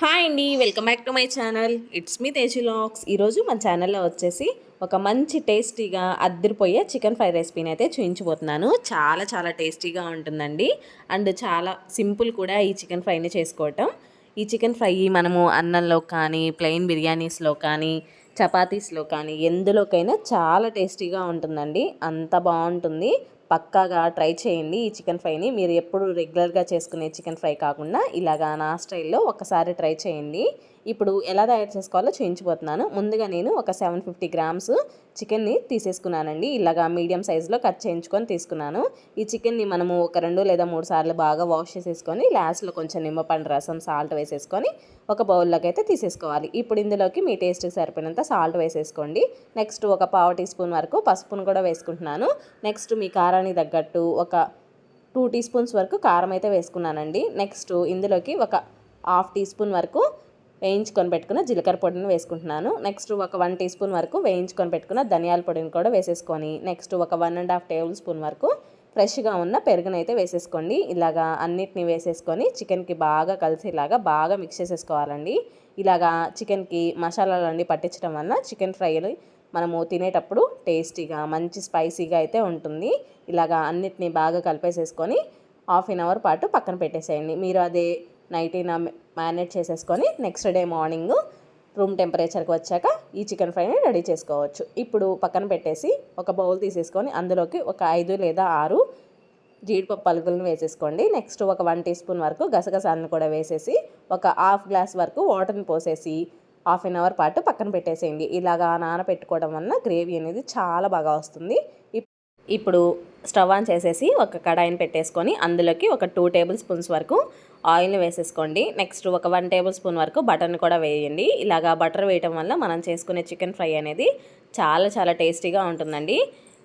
Hi అండి welcome back to my channel. It's me Teji lakhs ఈరోజు మన ఛానల్లో వచ్చేసి ఒక మంచి టేస్టీగా అద్దరిపోయే చికెన్ ఫ్రై రెసిపీని అయితే చూపించబోతున్నాను చాలా చాలా టేస్టీగా ఉంటుందండి. అండ్ చాలా సింపుల్ కూడా ఈ చికెన్ ఫ్రైని చేసుకోవటం. ఈ చికెన్ ఫ్రై మనము అన్నంలో కానీ ప్లెయిన్ బిర్యానీస్లో కానీ చపాతీస్లో కానీ ఎందులోకైనా చాలా టేస్టీగా ఉంటుందండి. అంత బాగుంటుంది. పక్కాగా ట్రై చేయండి ఈ చికెన్ ఫ్రైని. మీరు ఎప్పుడు రెగ్యులర్గా చేసుకునే చికెన్ ఫ్రై కాకుండా ఇలాగా నా స్టైల్లో ఒకసారి ట్రై చేయండి. ఇప్పుడు ఎలా తయారు చేసుకోవాలో చూయించిపోతున్నాను. ముందుగా నేను ఒక సెవెన్ ఫిఫ్టీ గ్రామ్స్ చికెన్ని తీసేసుకున్నానండి. ఇలాగా మీడియం సైజులో కట్ చేయించుకొని తీసుకున్నాను. ఈ చికెన్ని మనము ఒక రెండు లేదా మూడు సార్లు బాగా వాష్ చేసేసుకొని లాస్ట్లో కొంచెం నిమ్మపండు రసం సాల్ట్ వేసేసుకొని ఒక బౌల్లోకి అయితే తీసేసుకోవాలి. ఇప్పుడు ఇందులోకి మీ టేస్ట్కి సరిపోయినంత సాల్ట్ వేసేసుకోండి. నెక్స్ట్ ఒక పావు టీ స్పూన్ వరకు పసుపును కూడా వేసుకుంటున్నాను. నెక్స్ట్ మీ కారానికి తగ్గట్టు ఒక టూ టీ స్పూన్స్ వరకు కారం అయితే వేసుకున్నానండి. నెక్స్ట్ ఇందులోకి ఒక హాఫ్ టీ స్పూన్ వరకు వేయించుకొని పెట్టుకున్న జీలకర్ర పొడిని వేసుకుంటున్నాను. నెక్స్ట్ ఒక వన్ టీ స్పూన్ వరకు వేయించుకొని పెట్టుకున్న ధనియాల పొడిని కూడా వేసేసుకొని నెక్స్ట్ ఒక one and half tablespoon వరకు ఫ్రెష్గా ఉన్న పెరుగునైతే వేసేసుకోండి. ఇలాగా అన్నిటిని వేసేసుకొని చికెన్కి బాగా కలిసేలాగా బాగా మిక్స్ చేసేసుకోవాలండి. ఇలాగా చికెన్కి మసాలాలన్నీ పట్టించడం వల్ల చికెన్ ఫ్రైలు మనము తినేటప్పుడు టేస్టీగా మంచి స్పైసీగా అయితే ఉంటుంది. ఇలాగా అన్నిటిని బాగా కలిపేసేసుకొని హాఫ్ అన్ అవర్ పాటు పక్కన పెట్టేసేయండి. మీరు అదే నైట్ మ్యారినేట్ చేసేసుకొని నెక్స్ట్ డే మార్నింగ్ రూమ్ టెంపరేచర్కి వచ్చాక ఈ చికెన్ ఫ్రైని రెడీ చేసుకోవచ్చు. ఇప్పుడు పక్కన పెట్టేసి ఒక బౌల్ తీసేసుకొని అందులోకి ఒక ఐదు లేదా ఆరు జీడిపప్పు పలుకులను వేసేసుకోండి. నెక్స్ట్ ఒక వన్ టీ స్పూన్ వరకు గసగసాలను కూడా వేసేసి ఒక హాఫ్ గ్లాస్ వరకు వాటర్ని పోసేసి హాఫ్ అన్ అవర్ పాటు పక్కన పెట్టేసేయండి. ఇలాగా నానబెట్టుకోవడం వలన గ్రేవీ అనేది చాలా బాగా వస్తుంది. ఇప్పుడు స్టవ్ ఆన్ చేసేసి ఒక కడాయిని పెట్టేసుకొని అందులోకి ఒక టూ టేబుల్ స్పూన్స్ వరకు ఆయిల్ని వేసేసుకోండి. నెక్స్ట్ ఒక వన్ టేబుల్ స్పూన్ వరకు బటర్ని కూడా వేయండి. ఇలాగా బటర్ వేయటం వల్ల మనం చేసుకునే చికెన్ ఫ్రై అనేది చాలా చాలా టేస్టీగా ఉంటుందండి.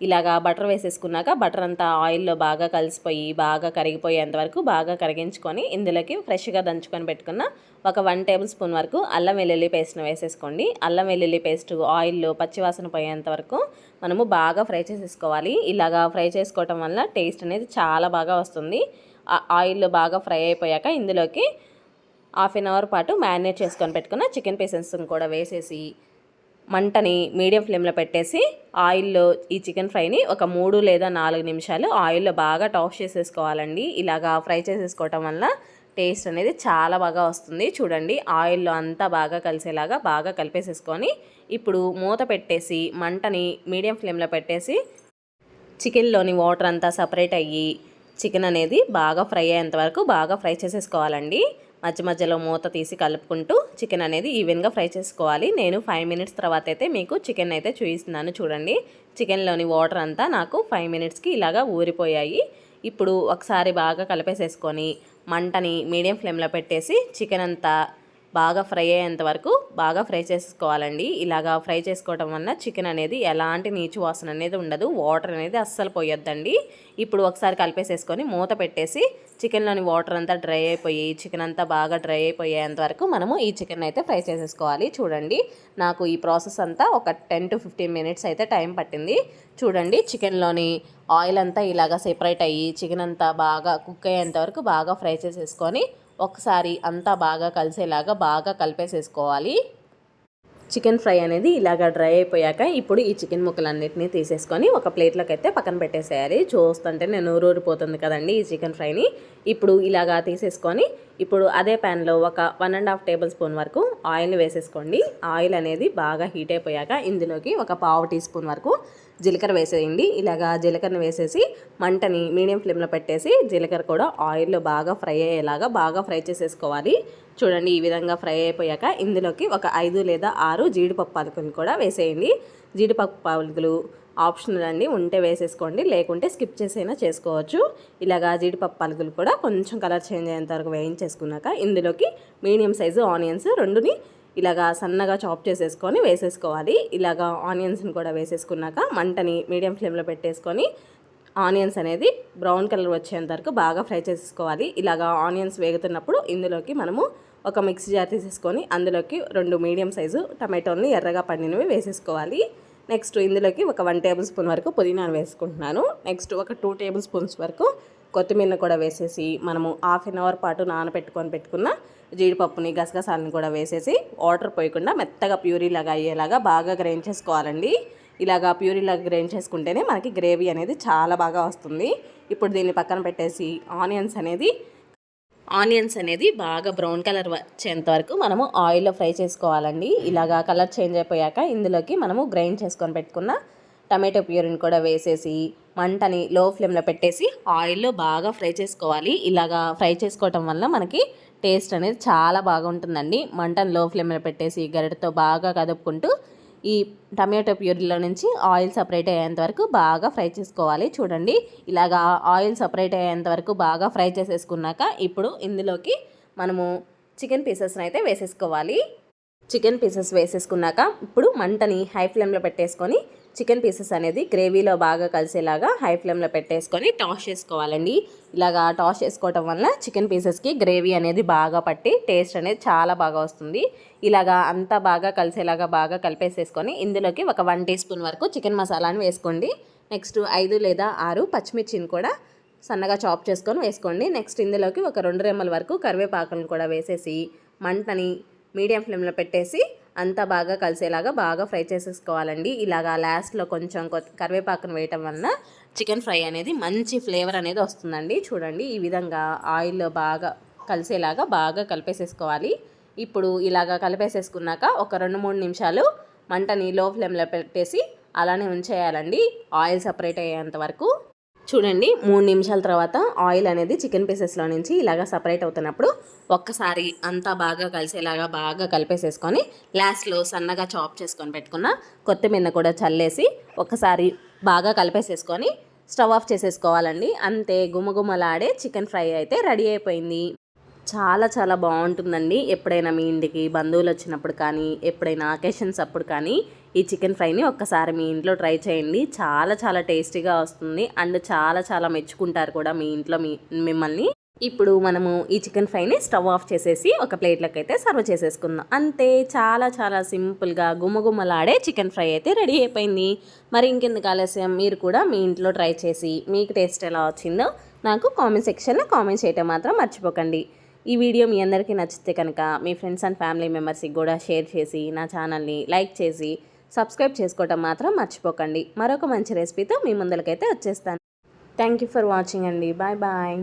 ఇలాగా బటర్ వేసేసుకున్నాక బటర్ అంతా ఆయిల్లో బాగా కలిసిపోయి బాగా కరిగిపోయేంత వరకు బాగా కరిగించుకొని ఇందులోకి ఫ్రెష్గా దంచుకొని పెట్టుకున్న ఒక వన్ టేబుల్ స్పూన్ వరకు అల్లం వెల్లుల్లి పేస్ట్ని వేసేసుకోండి. అల్లం వెల్లుల్లి పేస్ట్ ఆయిల్లో పచ్చివాసన పోయేంత వరకు మనము బాగా ఫ్రై చేసేసుకోవాలి. ఇలాగా ఫ్రై చేసుకోవటం వల్ల టేస్ట్ అనేది చాలా బాగా వస్తుంది. ఆయిల్లో బాగా ఫ్రై అయిపోయాక ఇందులోకి హాఫ్ అన్ అవర్ పాటు మ్యారినేట్ చేసుకొని పెట్టుకున్న చికెన్ పీసెస్ని కూడా వేసేసి మంటని మీడియం ఫ్లేమ్లో పెట్టేసి ఆయిల్లో ఈ చికెన్ ఫ్రైని ఒక మూడు లేదా నాలుగు నిమిషాలు ఆయిల్లో బాగా టాస్ చేసేసుకోవాలండి. ఇలాగా ఫ్రై చేసేసుకోవటం వల్ల టేస్ట్ అనేది చాలా బాగా వస్తుంది. చూడండి ఆయిల్లో అంతా బాగా కలిసేలాగా బాగా కలిపేసేసుకొని ఇప్పుడు మూత పెట్టేసి మంటని మీడియం ఫ్లేమ్లో పెట్టేసి చికెన్లోని వాటర్ అంతా సపరేట్ అయ్యి చికెన్ అనేది బాగా ఫ్రై అయ్యేంత వరకు బాగా ఫ్రై చేసేసుకోవాలండి. మధ్య మధ్యలో మూత తీసి కలుపుకుంటూ చికెన్ అనేది ఈవెన్గా ఫ్రై చేసుకోవాలి. నేను ఫైవ్ మినిట్స్ తర్వాత అయితే మీకు చికెన్ అయితే చూపిస్తున్నాను చూడండి. చికెన్లోని వాటర్ అంతా నాకు ఫైవ్ మినిట్స్కి ఇలాగా ఊరిపోయాయి. ఇప్పుడు ఒకసారి బాగా కలిపేసేసుకొని మంటని మీడియం ఫ్లేమ్లో పెట్టేసి చికెన్ అంతా బాగా ఫ్రై అయ్యేంత వరకు బాగా ఫ్రై చేసుకోవాలండి. ఇలాగా ఫ్రై చేసుకోవడం వల్ల చికెన్ అనేది ఎలాంటి నీచు వాసన అనేది ఉండదు. వాటర్ అనేది అస్సలు పోయొద్దండి. ఇప్పుడు ఒకసారి కలిపేసేసుకొని మూత పెట్టేసి చికెన్లోని వాటర్ అంతా డ్రై అయిపోయి చికెన్ అంతా బాగా డ్రై అయిపోయేంత వరకు మనము ఈ చికెన్ అయితే ఫ్రై చేసేసుకోవాలి. చూడండి నాకు ఈ ప్రాసెస్ అంతా ఒక టెన్ టు ఫిఫ్టీన్ మినిట్స్ అయితే టైం పట్టింది. చూడండి చికెన్లోని ఆయిల్ అంతా ఇలాగా సెపరేట్ అయ్యి చికెన్ అంతా బాగా కుక్ అయ్యేంత వరకు బాగా ఫ్రై చేసేసుకొని ఒకసారి అంతా బాగా కలిసేలాగా బాగా కలిపేసేసుకోవాలి. చికెన్ ఫ్రై అనేది ఇలాగ డ్రై అయిపోయాక ఇప్పుడు ఈ చికెన్ ముక్కలన్నిటిని తీసేసుకొని ఒక ప్లేట్లోకి అయితే పక్కన పెట్టేసేయాలి. చూస్తుంటే నేను ఊరూరిపోతుంది కదండి ఈ చికెన్ ఫ్రైని. ఇప్పుడు ఇలాగా తీసేసుకొని ఇప్పుడు అదే ప్యాన్లో ఒక one and half tablespoon వరకు ఆయిల్ని వేసేసుకోండి. ఆయిల్ అనేది బాగా హీట్ అయిపోయాక ఇందులోకి ఒక పావు టీ స్పూన్ వరకు జీలకర్ర వేసేయండి. ఇలాగా జీలకర్రని వేసేసి మంటని మీడియం ఫ్లేమ్లో పెట్టేసి జీలకర్ర కూడా ఆయిల్లో బాగా ఫ్రై అయ్యేలాగా బాగా ఫ్రై చేసేసుకోవాలి. చూడండి ఈ విధంగా ఫ్రై అయిపోయాక ఇందులోకి ఒక ఐదు లేదా ఆరు జీడిపప్పు పలుకులు కూడా వేసేయండి. జీడిపప్పు పలుకులు ఆప్షనల్ అండి ఉంటే వేసేసుకోండి. లేకుంటే స్కిప్ చేసైనా చేసుకోవచ్చు. ఇలాగా జీడిపప్పు పలుకులు కూడా కొంచెం కలర్ చేంజ్ అయ్యేంత వరకు వేయించేసుకున్నాక ఇందులోకి మీడియం సైజు ఆనియన్స్ రెండుని ఇలాగా సన్నగా చాప్ చేసేసుకొని వేసేసుకోవాలి. ఇలాగా ఆనియన్స్ని కూడా వేసేసుకున్నాక మంటని మీడియం ఫ్లేమ్లో పెట్టేసుకొని ఆనియన్స్ అనేది బ్రౌన్ కలర్ వచ్చేంత వరకు బాగా ఫ్రై చేసేసుకోవాలి. ఇలాగా ఆనియన్స్ వేగుతున్నప్పుడు ఇందులోకి మనము ఒక మిక్సీ జార్ తీసేసుకొని అందులోకి రెండు మీడియం సైజు టమాటోల్ని ఎర్రగా పండినవి వేసేసుకోవాలి. నెక్స్ట్ ఇందులోకి ఒక వన్ టేబుల్ స్పూన్ వరకు పుదీనాను వేసుకుంటున్నాను. నెక్స్ట్ ఒక టూ టేబుల్ స్పూన్స్ వరకు కొత్తిమీర కూడా వేసేసి మనము హాఫ్ అన్ అవర్ పాటు నానబెట్టుకొని పెట్టుకున్న జీడిపప్పుని గసగసాలని కూడా వేసేసి వాటర్ పోయకుండా మెత్తగా ప్యూరీ లాగా అయ్యేలాగా బాగా గ్రైండ్ చేసుకోవాలండి. ఇలాగా ప్యూరీలాగా గ్రైండ్ చేసుకుంటేనే మనకి గ్రేవీ అనేది చాలా బాగా వస్తుంది. ఇప్పుడు దీన్ని పక్కన పెట్టేసి ఆనియన్స్ అనేది ఆనియన్స్ అనేది బాగా బ్రౌన్ కలర్ వచ్చేంత వరకు మనము ఆయిల్లో ఫ్రై చేసుకోవాలండి. ఇలాగా కలర్ చేంజ్ అయిపోయాక ఇందులోకి మనము గ్రైండ్ చేసుకొని పెట్టుకున్న టమాటో ప్యూరిని కూడా వేసేసి మంటని లో ఫ్లేమ్లో పెట్టేసి ఆయిల్లో బాగా ఫ్రై చేసుకోవాలి. ఇలాగా ఫ్రై చేసుకోవటం వల్ల మనకి టేస్ట్ అనేది చాలా బాగుంటుందండి. మంటను లో ఫ్లేమ్లో పెట్టేసి గరిటతో బాగా కదుపుకుంటూ ఈ టమాటో ప్యూరీలో నుంచి ఆయిల్ సపరేట్ అయ్యేంత వరకు బాగా ఫ్రై చేసుకోవాలి. చూడండి ఇలాగా ఆయిల్ సపరేట్ అయ్యేంత వరకు బాగా ఫ్రై చేసేసుకున్నాక ఇప్పుడు ఇందులోకి మనము చికెన్ పీసెస్ని అయితే వేసేసుకోవాలి. చికెన్ పీసెస్ వేసేసుకున్నాక ఇప్పుడు మంటని హై ఫ్లేమ్లో పెట్టేసుకొని చికెన్ పీసెస్ అనేది గ్రేవీలో బాగా కలిసేలాగా హై ఫ్లేమ్లో పెట్టేసుకొని టాస్ చేసుకోవాలండి. ఇలాగా టాస్ చేసుకోవటం వల్ల చికెన్ పీసెస్కి గ్రేవీ అనేది బాగా పట్టి టేస్ట్ అనేది చాలా బాగా వస్తుంది. ఇలాగా అంతా బాగా కలిసేలాగా బాగా కలిపేసేసుకొని ఇందులోకి ఒక వన్ టీ స్పూన్ వరకు చికెన్ మసాలాను వేసుకోండి. నెక్స్ట్ ఐదు లేదా ఆరు పచ్చిమిర్చిని కూడా సన్నగా చాప్ చేసుకొని వేసుకోండి. నెక్స్ట్ ఇందులోకి ఒక రెండు రెమ్మల వరకు కరివేపాకులను కూడా వేసేసి మంటని మీడియం ఫ్లేమ్లో పెట్టేసి అంతా బాగా కలిసేలాగా బాగా ఫ్రై చేసేసుకోవాలండి. ఇలాగా లాస్ట్లో కొంచెం కరివేపాకును వేయటం వలన చికెన్ ఫ్రై అనేది మంచి ఫ్లేవర్ అనేది వస్తుందండి. చూడండి ఈ విధంగా ఆయిల్లో బాగా కలిసేలాగా బాగా కలిపేసేసుకోవాలి. ఇప్పుడు ఇలాగా కలిపేసేసుకున్నాక ఒక రెండు మూడు నిమిషాలు మంటని లో ఫ్లేమ్లో పెట్టేసి అలానే ఉంచేయాలండి. ఆయిల్ సపరేట్ అయ్యేంత వరకు. చూడండి మూడు నిమిషాల తర్వాత ఆయిల్ అనేది చికెన్ పీసెస్లో నుంచి ఇలాగా సపరేట్ అవుతున్నప్పుడు ఒక్కసారి అంతా బాగా కలిసేలాగా బాగా కలిపేసేసుకొని లాస్ట్లో సన్నగా చాప్ చేసుకొని పెట్టుకున్న కొత్తిమీర కూడా చల్లేసి ఒక్కసారి బాగా కలిపేసేసుకొని స్టవ్ ఆఫ్ చేసేసుకోవాలండి. అంతే గుమగుమలాడే చికెన్ ఫ్రై అయితే రెడీ అయిపోయింది. చాలా చాలా బాగుంటుందండి. ఎప్పుడైనా మీ ఇంటికి బంధువులు వచ్చినప్పుడు కానీ ఎప్పుడైనా అకేషన్స్ అప్పుడు కానీ ఈ చికెన్ ఫ్రైని ఒక్కసారి మీ ఇంట్లో ట్రై చేయండి. చాలా చాలా టేస్టీగా వస్తుంది. అండ్ చాలా చాలా మెచ్చుకుంటారు కూడా మీ ఇంట్లో మీ మిమ్మల్ని. ఇప్పుడు మనము ఈ చికెన్ ఫ్రైని స్టవ్ ఆఫ్ చేసేసి ఒక ప్లేట్లోకి అయితే సర్వ్ చేసేసుకుందాం. అంతే చాలా చాలా సింపుల్గా గుమ్మగుమ్మలాడే చికెన్ ఫ్రై అయితే రెడీ అయిపోయింది. మరి ఇంకెందుకు ఆలస్యం? మీరు కూడా మీ ఇంట్లో ట్రై చేసి మీకు టేస్ట్ ఎలా వచ్చిందో నాకు కామెంట్ సెక్షన్లో కామెంట్ చేయటం మాత్రం మర్చిపోకండి. ఈ వీడియో మీ అందరికీ నచ్చితే కనుక మీ ఫ్రెండ్స్ అండ్ ఫ్యామిలీ మెంబర్స్కి కూడా షేర్ చేసి నా ఛానల్ని లైక్ చేసి సబ్స్క్రైబ్ చేసుకోవటం మాత్రం మర్చిపోకండి. మరొక మంచి రెసిపీతో మీ ముందరికైతే వచ్చేస్తాను. థ్యాంక్ యూ ఫర్ వాచింగ్ అండి. Bye bye.